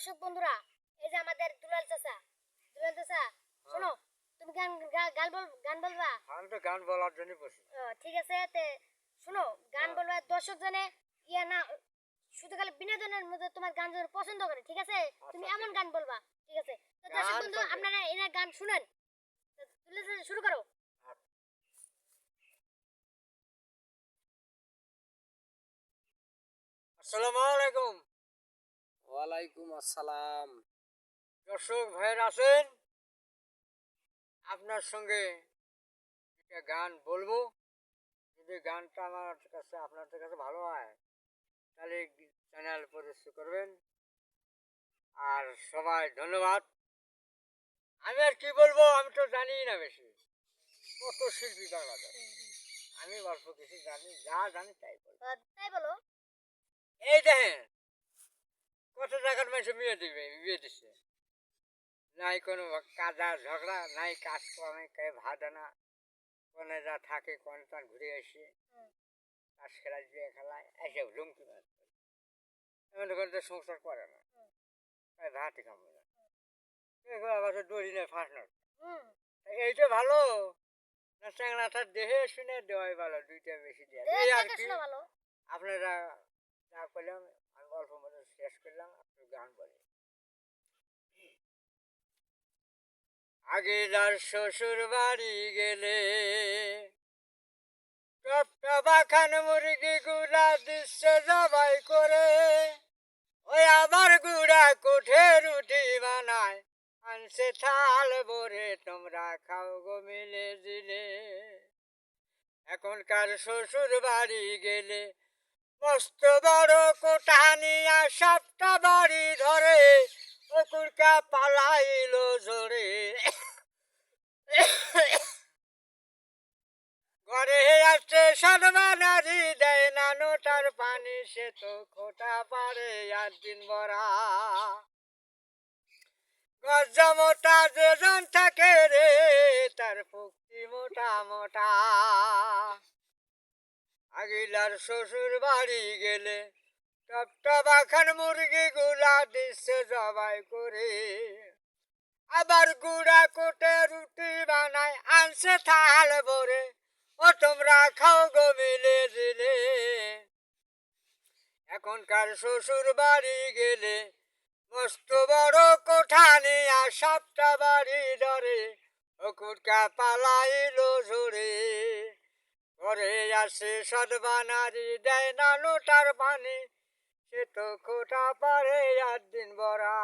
দর্শক বন্ধুরা এই যে আমাদের দুলাল চাচা। দুলাল চাচা শোনো তুমি গান গান বল গান বলবা? আমি তো গান বলার জন্য বসি ঠিক আছে তে শোনো গান হ্যাঁ। বলবা দর্শক জনে ইয়া না শুধু খালি বিনোদনের মধ্যে তোমার গান যেন পছন্দ করে ঠিক আছে? তুমি আচ্ছা, এমন গান বলবা ঠিক আছে? তো দর্শক বন্ধু আপনারা এনার গান শুনেন। দুলাল চাচা শুরু করো। আসসালামু আলাইকুম। ওয়ালাইকুম আসসালাম। দর্শক, ভাইয়ের আছেন আপনার সঙ্গে একটা গান বলব। যদি গানটা আমার কাছে, আপনাদের কাছে ভালো হয়, তাহলে চ্যানেল পরিচয় করবেন। আর সবাই ধন্যবাদ। আমি আর কি বলব, আমি তো জানি না বেশি। কত শিল্পী বাংলাদেশ। আমি অল্প কিছু জানি, যা জানি তাই বলব। তাই বলো এই দেখেন টাকার বিয়ে দিবে বিয়ে দিচ্ছে নাই কোনো কাজা ঝগড়া নাই কাজ কমে কে ভাত আনা কোনে যা থাকে কোনে তার ঘুরে আসে। কাজ খেলা বিয়ে খেলায় এসে লুমকি মাছ। এমন করে তো সংসার করে না। ভাতই খাব না। আবার দড়ি নেই ফাঁস না হুম এইটা ভালো। না চ্যাংড়াটা দেহে শুনে দেওয়াই ভালো দুইটা বেশি এই আর কি। আপনারা যা করলাম আমি অল্প মতো শেষ করলাম। গান আগে যার শ্বশুর বাড়ি গেলে টপ টপা খান মুরগি গুড়া দৃশ্য জবাই করে। ওই আবার গুড়া কোঠে রুটি বানায়, আনছে থাল ভরে তোমরা খাও গো মিলে দিলে এখনকার শ্বশুর বাড়ি গেলে মস্ত বড় কোঠা নিয়া সাতটা বাড়ি ধরে কুকুরকা পালাইলো জোরে। ঘরে আসছে সদমানারি দেয় না নোটার পানি, সে তো খোটা পারে আর দিন ভরা। গজ্জা মোটা যে জন থাকে রে, তার ফুক্তি মোটা মোটা। আগিলার শ্বশুর বাড়ি গেলে টপটপা খান মুরগি গুলা দিচ্ছে জবাই করে। আবার গুড়া কোটে রুটি বানায়, আনছে থাল ভরে, ও তোমরা খাও গো মিলে দিলে। এখনকার শ্বশুর বাড়ি গেলে মস্ত বড় কোঠা নিয়া সাতটা বাড়ি ধরে ও কুটকা পালাইলো ঝরে ঘরে আসে সদবানারি দেয় না লোটার পানি। সে তো খোটা পারে আর দিন বরা।